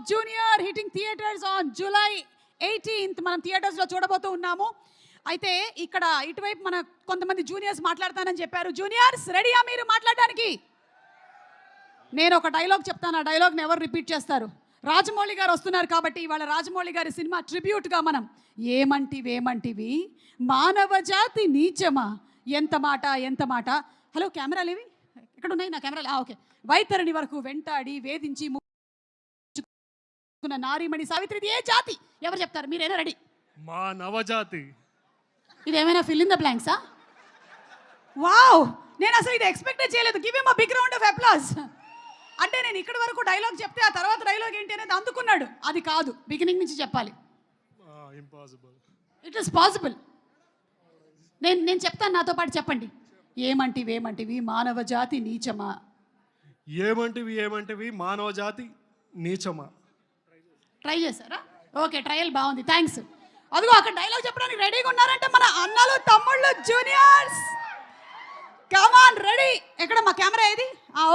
Of junior hitting theatres on July eighteenth మనం థియేటర్స్లో చూడబోతూ ఉన్నాము. అయితే ఇక్కడ ఇటువైపు మన కొంతమంది జూనియర్స్ మాట్లాడతానని చెప్పారు. జూనియర్స్ రెడీయా మీరు మాట్లాడడానికి? నేను ఒక డైలాగ్ చెప్తాను. ఆ డైలాగ్ని ఎవరు రిపీట్ చేస్తారు? రాజమౌళి గారు వస్తున్నారు కాబట్టి ఇవాళ రాజమౌళి గారి సినిమా ట్రిబ్యూట్గా మనం ఏమంటివి ఏమంటివి? మానవ జాతి నీచమా? ఎంత మాట ఎంత మాట? హలో కెమెరాలు ఇవి ఇక్కడ ఉన్నాయి నా కెమెరాలు? ఓకే. వైతరిణి వరకు వెంటాడి వేధించి ముచ్చుకున్న నారీమణి సావిత్రిది ఏ జాతి? ఎవరు చెప్తారు? మీరేనా రెడీ? మా నవజాతి. ఇది ఏమైనా ఫిల్ ఇన్ ద బ్లాంక్సా వావ్ నేను అసలు ఇది ఎక్స్పెక్ట్ చేయలేదు. Give M big round of applause అంటే నేను ఇక్కడి వరకు డైలాగ్ చెప్తే ఆ తర్వాత డైలాగ్ ఏంటి అనేది అందుకున్నాడు. అది కాదు. బిగినింగ్ నుంచి చెప్పాలి. ఇంపాసిబుల్ ఇట్ ఇస్ పాసిబుల్ నేను నేను చెప్తాను నాతో పాటు చెప్పండి. ఏమంటివి ఏమంటివి? మానవ జాతి నీచమా? ఏమంటివి ఏమంటివి? మానవ జాతి నీచమా? ట్రై చేశారా? ఓకే ట్రయల్ బాగుంది. థ్యాంక్స్ అదిగో అక్కడ డైలాగ్ చెప్పడానికి రెడీగా ఉన్నారంటే మన అన్నలు తమ్ముళ్ళు జూనియర్స్ కమాన్ రెడీ ఎక్కడ మా కెమెరా ఏది?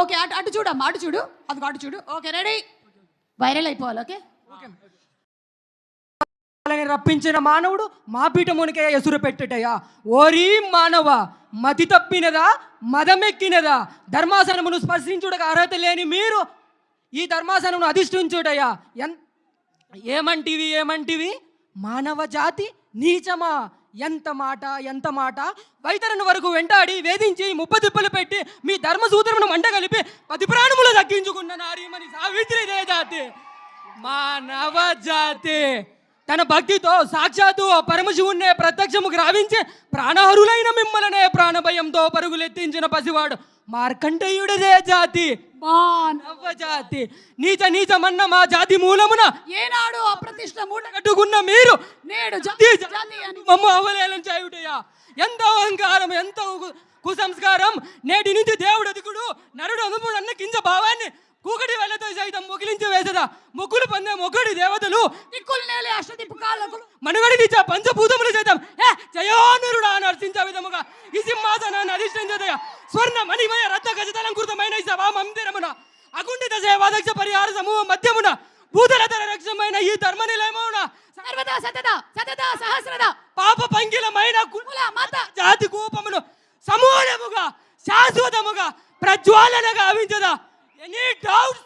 ఓకే అటు అటు చూడమ్మా అటు చూడు. అదిగో అటు చూడు. ఓకే రెడీ వైరల్ అయిపోవాలి ఓకే? రప్పించిన మానవుడు మా పీఠమునికే ఎసురు పెట్టటయ్యా. ఓరి మానవ మతి తప్పినదా? మదమెక్కినదా? ధర్మాసనమును స్పర్శించుటకు అర్హత లేని మీరు ఈ ధర్మాసనమును అధిష్ఠించుటయ్యా. ఎంత ఏమంటివి ఏమంటివి? మానవ జాతి నీచమా? ఎంత మాట ఎంత మాట? వైతరణ వరకు వెంటాడి వేధించి ముప్పదిప్పలు పెట్టి మీ ధర్మసూత్రమును మంటగలిపి పది ప్రాణములు దక్కించుకున్న నారీమణి సావిత్రి జాతి. మానవ జాతి. తన భక్తితో సాక్షాత్తు పరమశివుణ్ణే ప్రత్యక్షము గ్రావించి ప్రాణహరులైన మిమ్మలనే ప్రాణభయంతో పరుగులెత్తించిన పసివాడు మార్కండేయుడిదే జాతి. మానవ జాతి నీచ నీచమన్న మా జాతి మూలమున ఏనాడు అప్రతిష్ట మూట కట్టుకున్న మీరు నేడు జాతి మమ్మ అవలేలం చేయుటయ్యా ఎంత అహంకారం ఎంత కుసంస్కారం? నేటి నుంచి దేవుడు అదుకుడు నరుడు అనుపుడు అన్న కింద భావాన్ని కూకటి వేలతో సైతం మొగిలించి వేసదా. మొక్కులు పొందే మొక్కడి దేవతలు దిక్కులు నేలే అష్టదిప్పు కాళ్ళకు. మనగడికి ఇచ్చా పంచభూతములు చేద్దాం. ఏ జయోనురుడా అని అర్చించే విధముగా ఈ సింహాసనాన్ని స్వర్ణ మణిమయ రత్న గజతలంకృతమైన ఈ సభా మందిరమున అకుంఠిత సేవాదక్ష పరిహార సమూహ మధ్యమున భూతరతర రక్షమైన ఈ ధర్మ నిలయమున సర్వదా సతదా సతదా సహస్రదా. పాప పంకిలమైన కు- కుల మాత. జాతి కూపమును సమూలముగా శాశ్వతముగా ప్రజ్వాలనగా గావించదా ఎనీ డౌట్